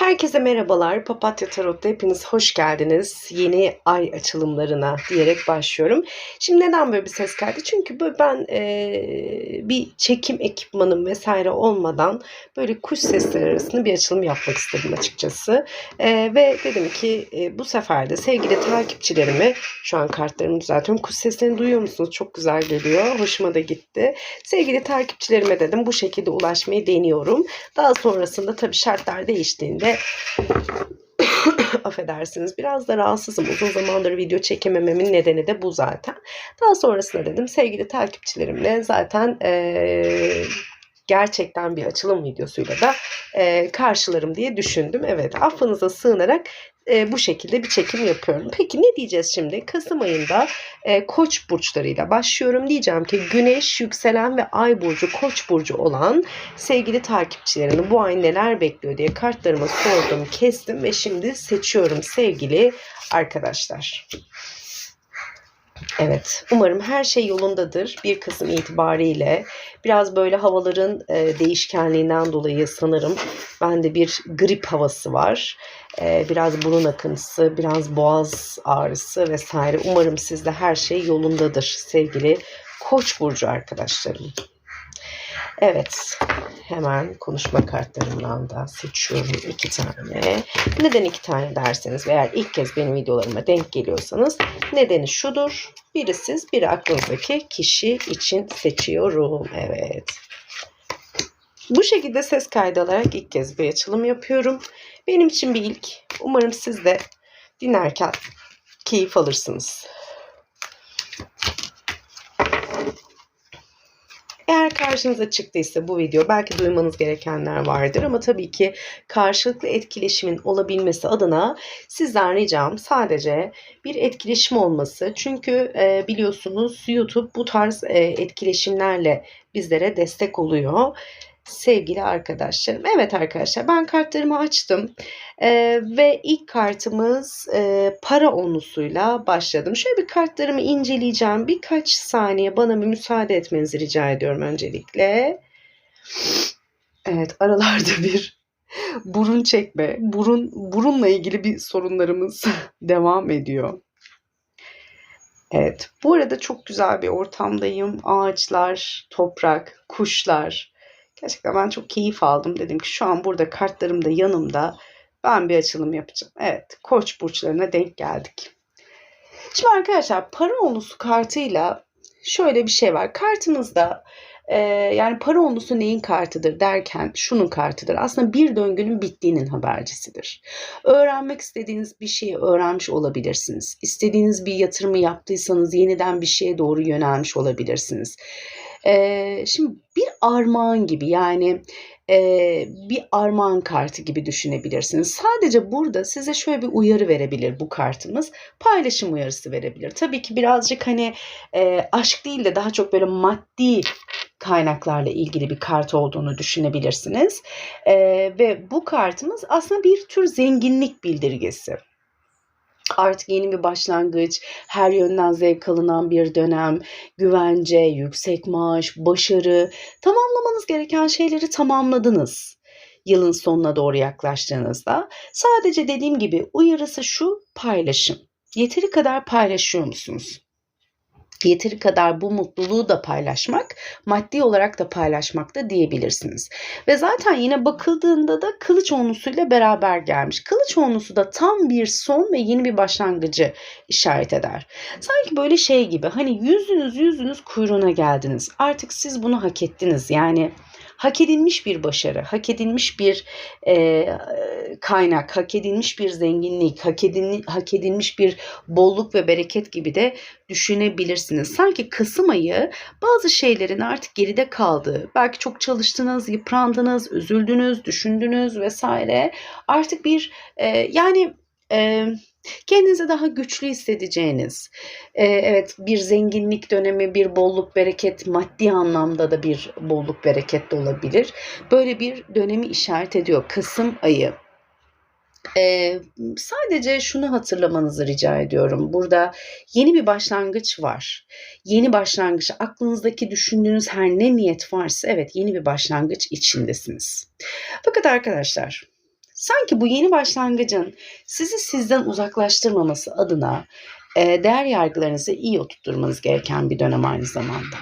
Herkese merhabalar. Papatya Tarot'ta hepiniz hoş geldiniz. Yeni ay açılımlarına diyerek başlıyorum. Şimdi neden böyle bir ses geldi? Çünkü ben e, bir çekim ekipmanım vesaire olmadan böyle kuş sesleri arasında bir açılım yapmak istedim açıkçası. E, ve dedim ki e, bu sefer de sevgili takipçilerimi şu an kartlarımı düzeltiyorum. Kuş seslerini duyuyor musunuz? Çok güzel geliyor. Hoşuma da gitti. Sevgili takipçilerime dedim bu şekilde ulaşmayı deniyorum. Daha sonrasında tabii şartlar değiştiğinde affedersiniz biraz da rahatsızım. Uzun zamandır video çekemememin nedeni de bu zaten. Daha sonrasında dedim sevgili takipçilerimle zaten eee gerçekten bir açılım videosuyla da e, karşılarım diye düşündüm. Evet affınıza sığınarak e, bu şekilde bir çekim yapıyorum. Peki ne diyeceğiz şimdi? Kasım ayında e, koç burçlarıyla başlıyorum. Diyeceğim ki güneş, yükselen ve ay burcu koç burcu olan sevgili takipçilerini bu ay neler bekliyor diye kartlarıma sordum, kestim ve şimdi seçiyorum sevgili arkadaşlar. Evet, umarım her şey yolundadır. 1 Kasım itibariyle biraz böyle havaların e, değişkenliğinden dolayı sanırım bende bir grip havası var. E, biraz burun akıntısı, biraz boğaz ağrısı vesaire. Umarım sizde her şey yolundadır sevgili Koç burcu arkadaşlarım. Evet. Hemen konuşma kartlarımdan da seçiyorum iki tane. Neden iki tane derseniz eğer ilk kez benim videolarıma denk geliyorsanız nedeni şudur. Biri siz, biri aklınızdaki kişi için seçiyorum. Evet. Bu şekilde ses kaydı alarak ilk kez bir açılım yapıyorum. Benim için bir ilk. Umarım siz de dinlerken keyif alırsınız. Eğer karşınıza çıktıysa bu video belki duymanız gerekenler vardır ama tabii ki karşılıklı etkileşimin olabilmesi adına sizden ricam sadece bir etkileşim olması. Çünkü e, biliyorsunuz YouTube bu tarz e, etkileşimlerle bizlere destek oluyor sevgili arkadaşlarım. Evet arkadaşlar ben kartlarımı açtım ee, ve ilk kartımız e, para onusuyla başladım. Şöyle bir kartlarımı inceleyeceğim. Birkaç saniye bana bir müsaade etmenizi rica ediyorum öncelikle. Evet aralarda bir burun çekme, burun burunla ilgili bir sorunlarımız devam ediyor. Evet, bu arada çok güzel bir ortamdayım. Ağaçlar, toprak, kuşlar, Gerçekten ben çok keyif aldım. Dedim ki şu an burada kartlarım da yanımda. Ben bir açılım yapacağım. Evet koç burçlarına denk geldik. Şimdi arkadaşlar para onusu kartıyla şöyle bir şey var. Kartımızda e, yani para onusu neyin kartıdır derken şunun kartıdır. Aslında bir döngünün bittiğinin habercisidir. Öğrenmek istediğiniz bir şeyi öğrenmiş olabilirsiniz. İstediğiniz bir yatırımı yaptıysanız yeniden bir şeye doğru yönelmiş olabilirsiniz. E, şimdi bir armağan gibi yani e, bir armağan kartı gibi düşünebilirsiniz. Sadece burada size şöyle bir uyarı verebilir bu kartımız. Paylaşım uyarısı verebilir. Tabii ki birazcık hani e, aşk değil de daha çok böyle maddi kaynaklarla ilgili bir kart olduğunu düşünebilirsiniz. E, ve bu kartımız aslında bir tür zenginlik bildirgesi artık yeni bir başlangıç, her yönden zevk alınan bir dönem, güvence, yüksek maaş, başarı, tamamlamanız gereken şeyleri tamamladınız yılın sonuna doğru yaklaştığınızda. Sadece dediğim gibi uyarısı şu paylaşım. Yeteri kadar paylaşıyor musunuz? Yeteri kadar bu mutluluğu da paylaşmak, maddi olarak da paylaşmak da diyebilirsiniz. Ve zaten yine bakıldığında da kılıç onlusuyla beraber gelmiş. Kılıç onlusu da tam bir son ve yeni bir başlangıcı işaret eder. Sanki böyle şey gibi hani yüzünüz yüzünüz kuyruğuna geldiniz. Artık siz bunu hak ettiniz. Yani hak edilmiş bir başarı, hak edilmiş bir e, kaynak, hak edilmiş bir zenginlik, hak, edin, hak edilmiş bir bolluk ve bereket gibi de düşünebilirsiniz. Sanki Kasım ayı bazı şeylerin artık geride kaldığı, belki çok çalıştınız, yıprandınız, üzüldünüz, düşündünüz vesaire. Artık bir e, yani e, Kendinizi daha güçlü hissedeceğiniz, e, evet bir zenginlik dönemi, bir bolluk bereket, maddi anlamda da bir bolluk bereket de olabilir. Böyle bir dönemi işaret ediyor Kasım ayı. Ee, sadece şunu hatırlamanızı rica ediyorum. Burada yeni bir başlangıç var. Yeni başlangıç, aklınızdaki düşündüğünüz her ne niyet varsa evet yeni bir başlangıç içindesiniz. Fakat arkadaşlar sanki bu yeni başlangıcın sizi sizden uzaklaştırmaması adına e, değer yargılarınızı iyi oturtmanız gereken bir dönem aynı zamanda.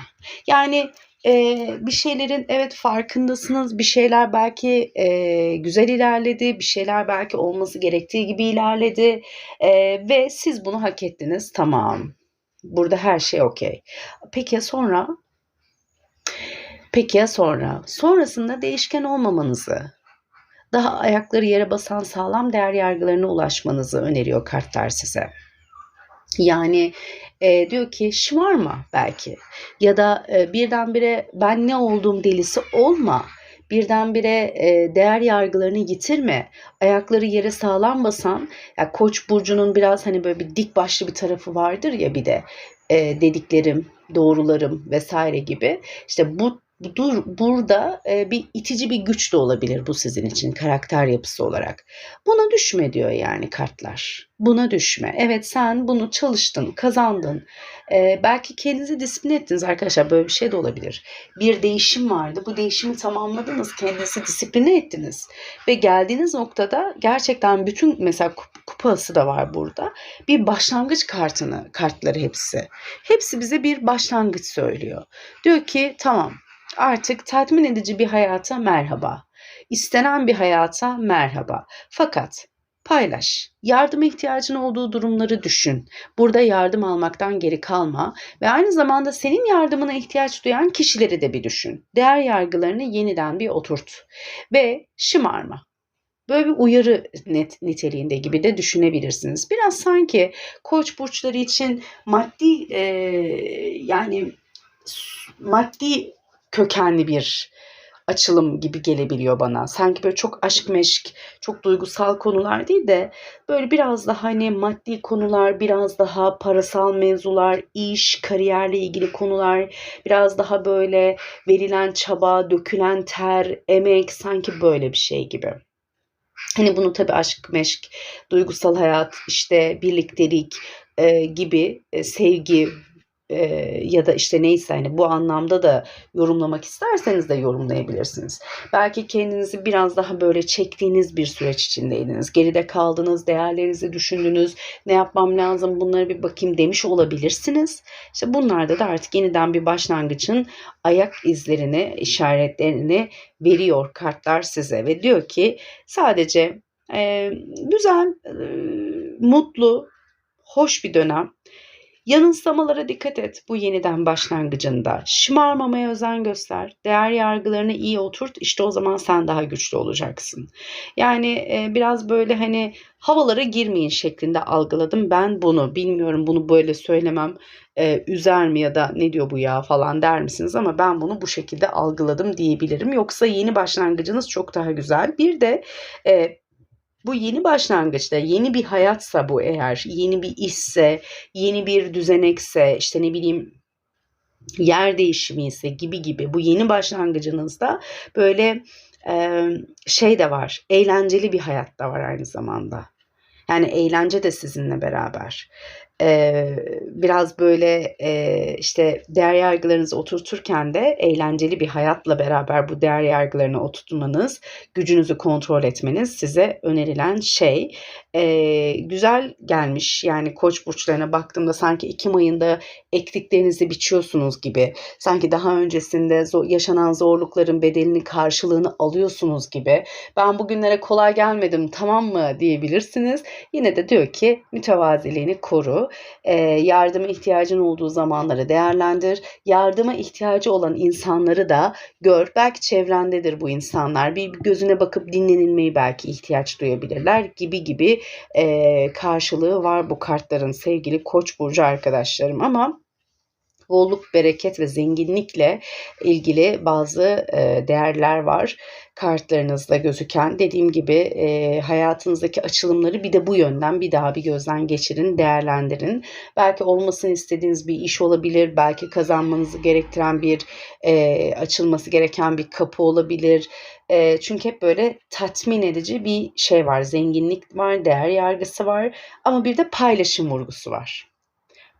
Yani e, bir şeylerin evet farkındasınız. Bir şeyler belki e, güzel ilerledi. Bir şeyler belki olması gerektiği gibi ilerledi. E, ve siz bunu hak ettiniz. Tamam. Burada her şey okey. Peki ya sonra? Peki ya sonra? Sonrasında değişken olmamanızı, daha ayakları yere basan sağlam değer yargılarına ulaşmanızı öneriyor kartlar size. Yani e, diyor ki şımarma belki ya da e, birdenbire ben ne olduğum delisi olma birdenbire e, değer yargılarını yitirme. Ayakları yere sağlam basan, ya Koç burcunun biraz hani böyle bir dik başlı bir tarafı vardır ya bir de e, dediklerim, doğrularım vesaire gibi. İşte bu dur burada e, bir itici bir güç de olabilir bu sizin için karakter yapısı olarak. Buna düşme diyor yani kartlar. Buna düşme. Evet sen bunu çalıştın, kazandın. E, belki kendinizi disiplin ettiniz arkadaşlar. Böyle bir şey de olabilir. Bir değişim vardı. Bu değişimi tamamladınız. Kendinizi disipline ettiniz. Ve geldiğiniz noktada gerçekten bütün mesela kupası da var burada. Bir başlangıç kartını, kartları hepsi. Hepsi bize bir başlangıç söylüyor. Diyor ki tamam Artık tatmin edici bir hayata merhaba. İstenen bir hayata merhaba. Fakat paylaş. Yardıma ihtiyacın olduğu durumları düşün. Burada yardım almaktan geri kalma ve aynı zamanda senin yardımına ihtiyaç duyan kişileri de bir düşün. Değer yargılarını yeniden bir oturt ve şımarma. Böyle bir uyarı net niteliğinde gibi de düşünebilirsiniz. Biraz sanki koç burçları için maddi e, yani maddi kökenli bir açılım gibi gelebiliyor bana. Sanki böyle çok aşk meşk, çok duygusal konular değil de böyle biraz daha hani maddi konular, biraz daha parasal mevzular, iş, kariyerle ilgili konular, biraz daha böyle verilen çaba, dökülen ter, emek sanki böyle bir şey gibi. Hani bunu tabii aşk, meşk, duygusal hayat, işte birliktelik gibi sevgi e, ya da işte neyse hani bu anlamda da yorumlamak isterseniz de yorumlayabilirsiniz. Belki kendinizi biraz daha böyle çektiğiniz bir süreç içindeydiniz. Geride kaldınız, değerlerinizi düşündünüz, ne yapmam lazım bunları bir bakayım demiş olabilirsiniz. İşte bunlarda da artık yeniden bir başlangıcın ayak izlerini, işaretlerini veriyor kartlar size ve diyor ki sadece e, güzel, e, mutlu, hoş bir dönem Yanılsamalara dikkat et bu yeniden başlangıcında. Şımarmamaya özen göster. Değer yargılarını iyi oturt. İşte o zaman sen daha güçlü olacaksın. Yani e, biraz böyle hani havalara girmeyin şeklinde algıladım ben bunu. Bilmiyorum bunu böyle söylemem e, üzer mi ya da ne diyor bu ya falan der misiniz ama ben bunu bu şekilde algıladım diyebilirim. Yoksa yeni başlangıcınız çok daha güzel. Bir de e, bu yeni başlangıçta yeni bir hayatsa bu eğer yeni bir işse yeni bir düzenekse işte ne bileyim yer değişimi ise gibi gibi bu yeni başlangıcınızda böyle e, şey de var eğlenceli bir hayat da var aynı zamanda. Yani eğlence de sizinle beraber e, biraz böyle e, işte değer yargılarınızı oturturken de eğlenceli bir hayatla beraber bu değer yargılarını oturtmanız, gücünüzü kontrol etmeniz size önerilen şey. E, güzel gelmiş yani koç burçlarına baktığımda sanki Ekim ayında ektiklerinizi biçiyorsunuz gibi. Sanki daha öncesinde yaşanan zorlukların bedelini karşılığını alıyorsunuz gibi. Ben bugünlere kolay gelmedim tamam mı diyebilirsiniz. Yine de diyor ki mütevaziliğini koru e, yardıma ihtiyacın olduğu zamanları değerlendir. Yardıma ihtiyacı olan insanları da gör. Belki çevrendedir bu insanlar. Bir gözüne bakıp dinlenilmeyi belki ihtiyaç duyabilirler gibi gibi e, karşılığı var bu kartların sevgili Koç burcu arkadaşlarım ama bolluk, bereket ve zenginlikle ilgili bazı e, değerler var kartlarınızda gözüken. Dediğim gibi e, hayatınızdaki açılımları bir de bu yönden bir daha bir gözden geçirin, değerlendirin. Belki olmasını istediğiniz bir iş olabilir, belki kazanmanızı gerektiren bir e, açılması gereken bir kapı olabilir. Çünkü hep böyle tatmin edici bir şey var, zenginlik var, değer yargısı var ama bir de paylaşım vurgusu var.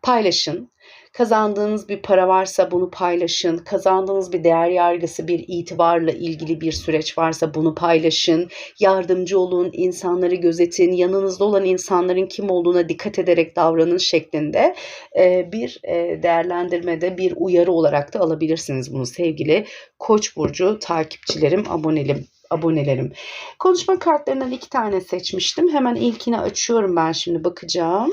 Paylaşın, Kazandığınız bir para varsa bunu paylaşın. Kazandığınız bir değer yargısı, bir itibarla ilgili bir süreç varsa bunu paylaşın. Yardımcı olun, insanları gözetin, yanınızda olan insanların kim olduğuna dikkat ederek davranın şeklinde e, bir e, değerlendirmede bir uyarı olarak da alabilirsiniz bunu sevgili Koç burcu takipçilerim, abonelim abonelerim. Konuşma kartlarından iki tane seçmiştim. Hemen ilkini açıyorum ben şimdi bakacağım.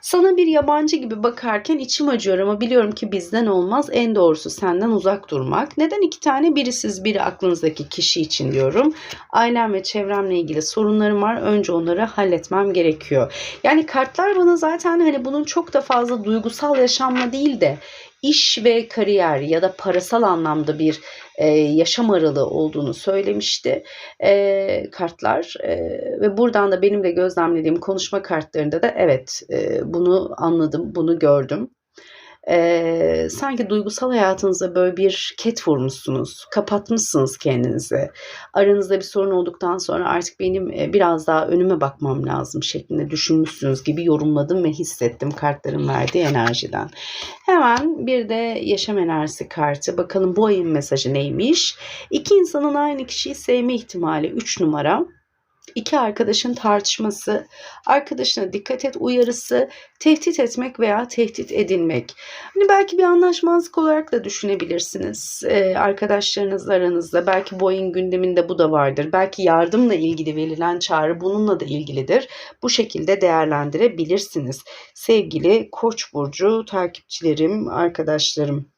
Sana bir yabancı gibi bakarken içim acıyor ama biliyorum ki bizden olmaz. En doğrusu senden uzak durmak. Neden iki tane? Biri siz, biri aklınızdaki kişi için diyorum. Ailem ve çevremle ilgili sorunlarım var. Önce onları halletmem gerekiyor. Yani kartlar bana zaten hani bunun çok da fazla duygusal yaşamla değil de iş ve kariyer ya da parasal anlamda bir e, yaşam aralığı olduğunu söylemişti e, kartlar. E, ve buradan da benim de gözlemlediğim konuşma kartlarında da evet e, bunu anladım, bunu gördüm e, sanki duygusal hayatınıza böyle bir ket vurmuşsunuz. Kapatmışsınız kendinizi. Aranızda bir sorun olduktan sonra artık benim e, biraz daha önüme bakmam lazım şeklinde düşünmüşsünüz gibi yorumladım ve hissettim kartların verdiği enerjiden. Hemen bir de yaşam enerjisi kartı. Bakalım bu ayın mesajı neymiş? İki insanın aynı kişiyi sevme ihtimali 3 numara iki arkadaşın tartışması, arkadaşına dikkat et uyarısı, tehdit etmek veya tehdit edilmek. Hani belki bir anlaşmazlık olarak da düşünebilirsiniz. Ee, arkadaşlarınızla aranızda belki ayın gündeminde bu da vardır. Belki yardımla ilgili verilen çağrı bununla da ilgilidir. Bu şekilde değerlendirebilirsiniz. Sevgili Koç burcu takipçilerim, arkadaşlarım.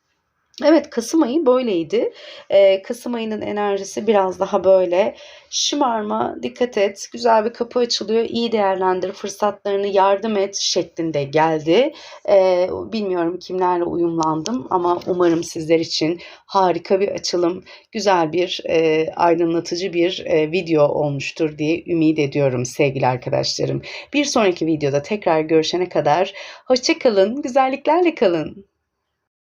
Evet Kasım ayı böyleydi. Ee, Kasım ayının enerjisi biraz daha böyle şımarma, dikkat et, güzel bir kapı açılıyor, iyi değerlendir, fırsatlarını yardım et şeklinde geldi. Ee, bilmiyorum kimlerle uyumlandım ama umarım sizler için harika bir açılım, güzel bir e, aydınlatıcı bir e, video olmuştur diye ümit ediyorum sevgili arkadaşlarım. Bir sonraki videoda tekrar görüşene kadar hoşçakalın, güzelliklerle kalın.